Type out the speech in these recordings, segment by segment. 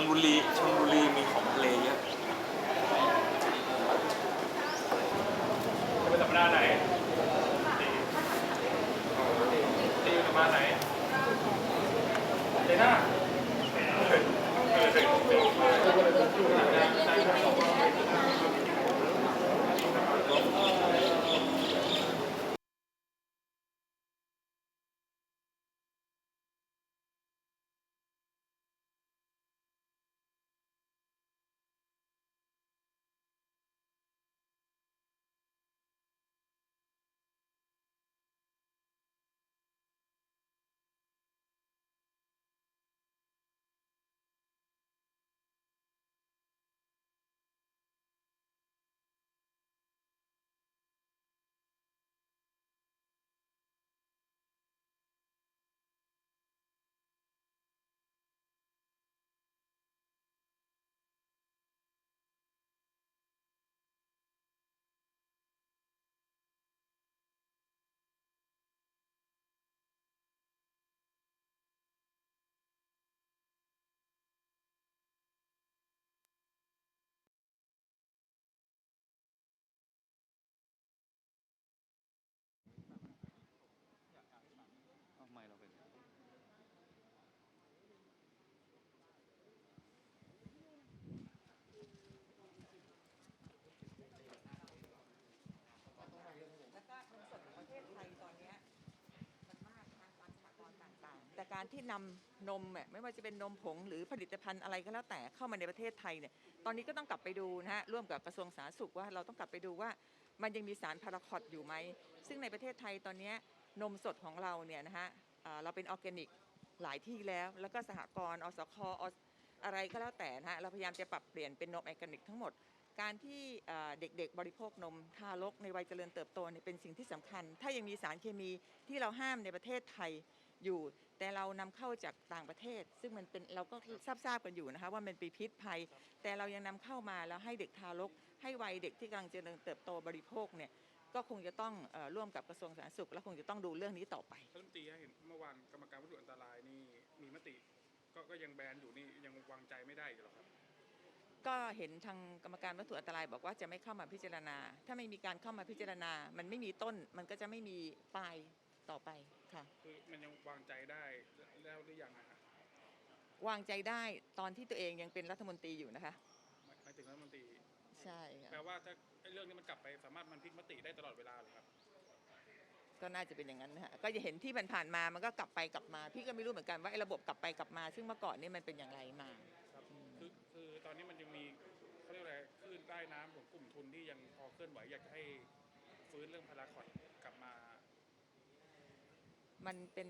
นบุรีชนบุรีมีของทะเลเยอะ จะไปสัปดาห์ไหนตีตีสัปดาห์ไหนเดน่าเออเออเออเออแล้วก็นมสดของประเทศไทยตอนเนี้ยมันมากนะคะตามสหกรณ์ต่างๆ แต่การที่นำนมอะไม่ว่าจะเป็นนมผงหรือผลิตภัณฑ์อะไรก็แล้วแต่เข้ามาในประเทศไทยเนี่ยตอนนี้ก็ต้องกลับไปดูนะฮะร่วมกับกระทรวงสาธารณสุขว่าเราต้องกลับไปดูว่ามันยังมีสารพาราคอตอยู่ไหม ซึ่งในประเทศไทยตอนนี้นมสดของเราเนี่ยนะฮะเราเป็นออร์แกนิกหลายที่แล้ว แล้วก็สหกรณ์อสคออะไรก็แล้วแต่นะฮะเราพยายามจะปรับเปลี่ยนเป็นนมออร์แกนิกทั้งหมด การที่เด็กๆ บริโภคนมทารกในวัยเจริญเติบโตเนี่ยเป็นสิ่งที่สำคัญ ถ้ายังมีสารเคมีที่เราห้ามในประเทศไทย อยู่ แต่เรานำเข้าจากต่างประเทศ ซึ่งมันเป็นเราก็ทราบๆกันอยู่นะคะว่ามันเป็นพิษภัย แต่เรายังนำเข้ามาแล้วให้เด็กทารก ให้วัยเด็กที่กำลังเจริญเติบโตบริโภคเนี่ยก็คงจะต้องเอ่อร่วมกับกระทรวงสาธารณสุข และคงจะต้องดูเรื่องนี้ต่อไปท่านรัฐมนตรีเห็นเมื่อวานกรรมการวัตถุอันตรายนี่มีมติก็ก็ยังแบนอยู่นี่ยังวางใจไม่ได้อีกเหรอครับก็เห็นทางกรรมการวัตถุอันตรายบอกว่าจะไม่เข้ามาพิจารณา ถ้าไม่มีการเข้ามาพิจารณา มันไม่มีต้น มันก็จะไม่มีปลาย ต่อไปค่ะ คือมันยังวางใจได้แล้วหรือยังอะฮะวางใจได้ตอนที่ตัวเองยังเป็นรัฐมนตรีอยู่นะคะ หมายหมายถึงรัฐมนตรีใช่ค่ะแปลว่าถ้าไอ้เรื่องนี้มันกลับไปสามารถมันพลิกมติได้ตลอดเวลาเลยครับ ก็น่าจะเป็นอย่างนั้นนะฮะก็จะเห็นที่ผ่านๆมามันก็กลับไปกลับมา พี่ก็ไม่รู้เหมือนกันว่าไอ้ระบบกลับไปกลับมา ซึ่งเมื่อก่อนนี่มันเป็นอย่างไรมา ครับคือคือตอนนี้มันยังมีเขาเรียกอะไรคลื่นใต้น้ำของกลุ่มทุนที่ยังพอเคลื่อนไหวอยากจะให้ฟื้นเรื่องพาราคอตกลับมา มันเป็น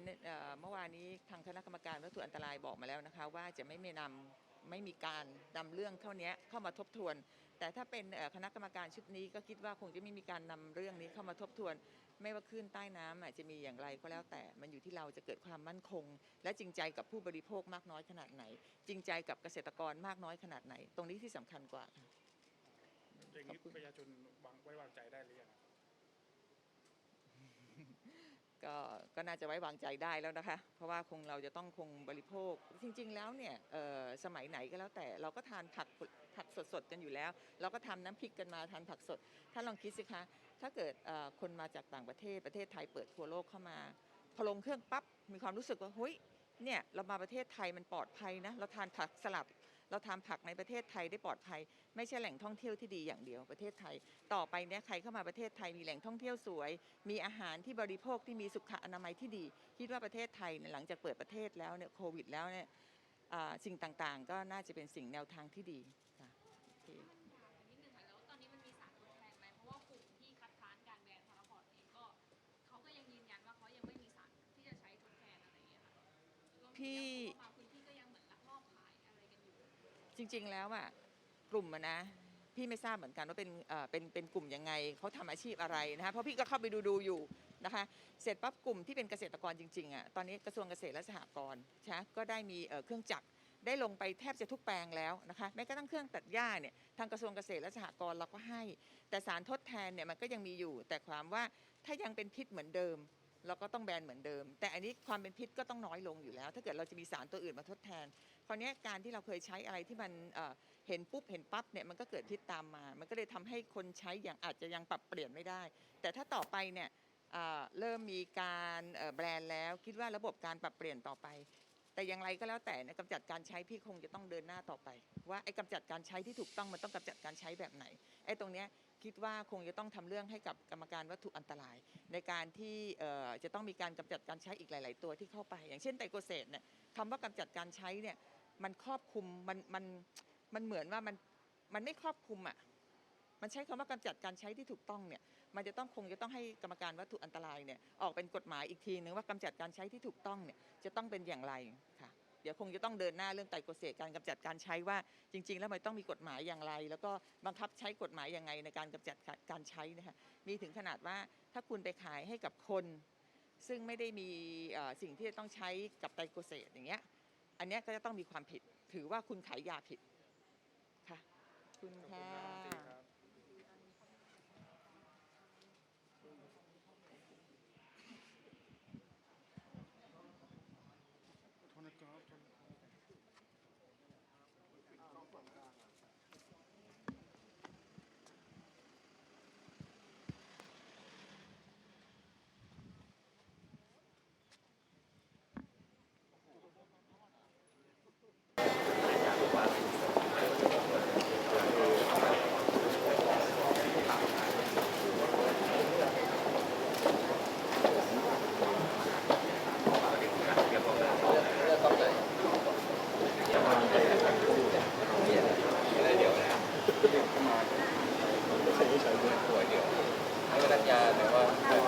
เมื่อวานนี้ทางคณะกรรมการวัตถุอันตรายบอกมาแล้วนะคะ ว่าจะไม่มีนำไม่มีการนำเรื่องเท่านี้เข้ามาทบทวน แต่ถ้าเป็นคณะกรรมการชุดนี้ก็คิดว่าคงจะไม่มีการนำเรื่องนี้เข้ามาทบทวน ไม่ว่าคลื่นใต้น้ำอะจะมีอย่างไรก็แล้วแต่มันอยู่ที่เราจะเกิดความมั่นคง และจริงใจกับผู้บริโภคมากน้อยขนาดไหน จริงใจกับเกษตรกรมากน้อยขนาดไหน ตรงนี้ที่สำคัญกว่าอย่างนี้คุณประชาชนวางไว้วางใจได้หรือยัง ก็ก็น่าจะไว้วางใจได้แล้วนะคะ เพราะว่าคงเราจะต้องคงบริโภค จริง ๆ แล้วเนี่ยเอ่อสมัยไหนก็แล้วแต่เราก็ทานผักผักสดๆกันอยู่แล้ว เราก็ทำน้ำพริกกันมาทานผักสด ถ้าลองคิดสิคะ ถ้าเกิดคนมาจากต่างประเทศประเทศไทยเปิดทัวร์โลกเข้ามาพอลงเครื่องปั๊บมีความรู้สึกว่าเฮ้ยเนี่ยเรามาประเทศไทยมันปลอดภัยนะ เราทานผักสลัด เราทาผักในประเทศไทยได้ปลอดภัย ไม่ใช่แหล่งท่องเที่ยวที่ดีอย่างเดียวประเทศไทย ต่อไปเนี่ยใครเข้ามาประเทศไทยมีแหล่งท่องเที่ยวสวย มีอาหารที่บริโภคที่มีสุขอนามัยที่ดี คิดว่าประเทศไทยหลังจากเปิดประเทศแล้วเนี่ยโควิดแล้วเนี่ยสิ่งต่างๆ ก็น่าจะเป็นสิ่งแนวทางที่ดี จริง ๆ แล้วอะกลุ่มอะนะพี่ไม่ทราบเหมือนกันว่าเป็นเอ่อเป็นเป็นกลุ่มยังไงเขาทำอาชีพอะไรนะคะเพราะพี่ก็เข้าไปดูดูอยู่นะคะเสร็จปั๊บกลุ่มที่เป็นเกษตรกรจริงๆอะตอนนี้กระทรวงเกษตรและสหกรณ์ใช่ไหมก็ได้มีเอ่อเครื่องจักรได้ลงไปแทบจะทุกแปลงแล้วนะคะแม้กระทั่งเครื่องตัดหญ้าเนี่ยทางกระทรวงเกษตรและสหกรณ์เราก็ให้ แต่สารทดแทนเนี่ยมันก็ยังมีอยู่ แต่ความว่าถ้ายังเป็นพิษเหมือนเดิม เราก็ต้องแบนเหมือนเดิม แต่อันนี้ความเป็นพิษก็ต้องน้อยลงอยู่แล้ว ถ้าเกิดเราจะมีสารตัวอื่นมาทดแทน คราวนี้การที่เราเคยใช้อะไรที่มันเห็นปุ๊บเห็นปั๊บเนี่ยมันก็เกิดพิษตามมา มันก็เลยทำให้คนใช้อย่างอาจจะยังปรับเปลี่ยนไม่ได้ แต่ถ้าต่อไปเนี่ยเริ่มมีการแบรนด์แล้วคิดว่าระบบการปรับเปลี่ยนต่อไป แต่อย่างไรก็แล้วแต่นี่ยกำจัดการใช้พี่คงจะต้องเดินหน้าต่อไป ว่าไอ้กำจัดการใช้ที่ถูกต้องมันต้องกำจัดการใช้แบบไหนไอ้ตรงเนี้ยคิดว่าคงจะต้องทำเรื่องให้กับกรรมการวัตถุอันตราย ในการที่จะต้องมีการกำจัดการใช้อีกหลาย ๆ ตัวที่เข้าไป อย่างเช่นไตรโคเซตเนี่ยคำว่ากำจัดการใช้เนี่ย มันครอบคลุมมันมันมันเหมือนว่ามันมันไม่ครอบคลุมอะมันใช้คำว่ากำจัดการใช้ที่ถูกต้องเนี่ย มันจะต้องคงจะต้องให้กรรมการวัตถุอันตรายเนี่ยออกเป็นกฎหมายอีกทีนึงว่ากำจัดการใช้ที่ถูกต้องเนี่ยจะต้องเป็นอย่างไรค่ะ เดี๋ยวคงจะต้องเดินหน้าเรื่องไตรโคเซตการกำจัดการใช้ว่าจริง ๆ แล้วมันต้องมีกฎหมายอย่างไร แล้วก็บังคับใช้กฎหมายยังไงในการกำจัดการใช้นะคะมีถึงขนาดว่าถ้าคุณไปขายให้กับคน ซึ่งไม่ได้มีสิ่งที่จะต้องใช้กับไตรโคเซตอย่างเงี้ย อันนี้ก็จะต้องมีความผิด ถือว่าคุณขายยาผิดค่ะคุณค่ะ รัญญาแต่ว่า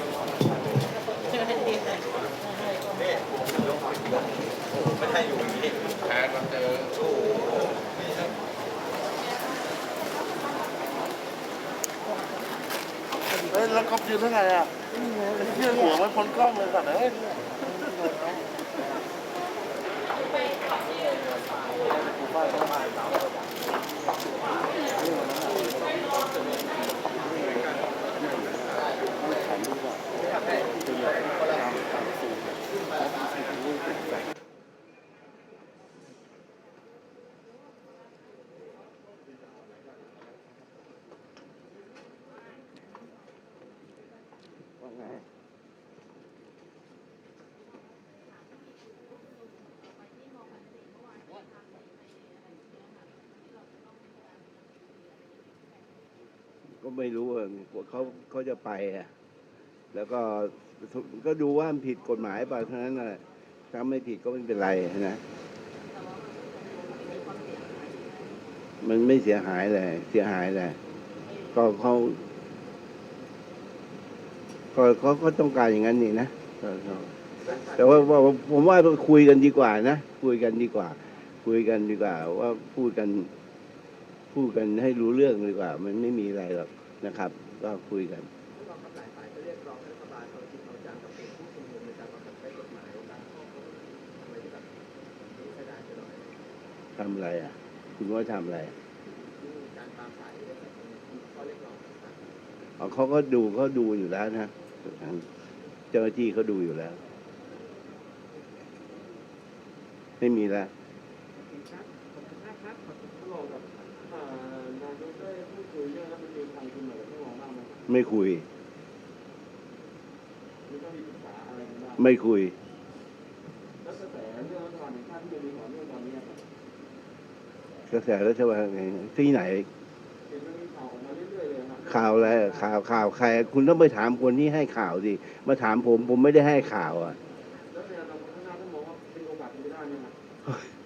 ก๊อฟยืนได้ไงอะเที่ยหัวไม่พ้นกล้องเลยสัตว์เอ้ย ไงก็ไม่รู้ว่าเขาเขาจะไปอะ แล้วก็ก็ดูว่ามันผิดกฎหมายเปล่าเท่านั้นแหละถ้าไม่ผิดก็ไม่เป็นไรนะ มันไม่เสียหายเลย เสียหายเลย ก็เขา ก็เขาก็ต้องการอย่างนั้นนี่นะแต่ว่าผมว่าคุยกันดีกว่านะคุยกันดีกว่า คุยกันดีกว่า ว่าพูดกันพูดกันให้รู้เรื่องดีกว่า มันไม่มีอะไรหรอกนะครับ ก็คุยกันรองกับหลายฝ่ายก็เรียกันทำไมที่แบบนี้ใช้ได้จะหน่อะไรอะ คุณว่าทำอะไรการตามสายข้อเรียกร้อง เขาก็ดูเขาดูอยู่แล้วนะเจ้าหน้าที่เขาดูอยู่แล้ว ไม่มีแล้วไม่คุย ไม่คุย กระแสรัฐบาลไงที่ไหน ข่าวออกมาเรื่อยๆเลยครับข่าวอะไรข่าวข่าวใคร คุณต้องไปถามคนที่ให้ข่าวดิมาถามผมผมไม่ได้ให้ข่าวอะ แล้วในอนาคตข้างหน้าท่านมองว่าเป็นโอกาสเป็นไปได้ไหมครับ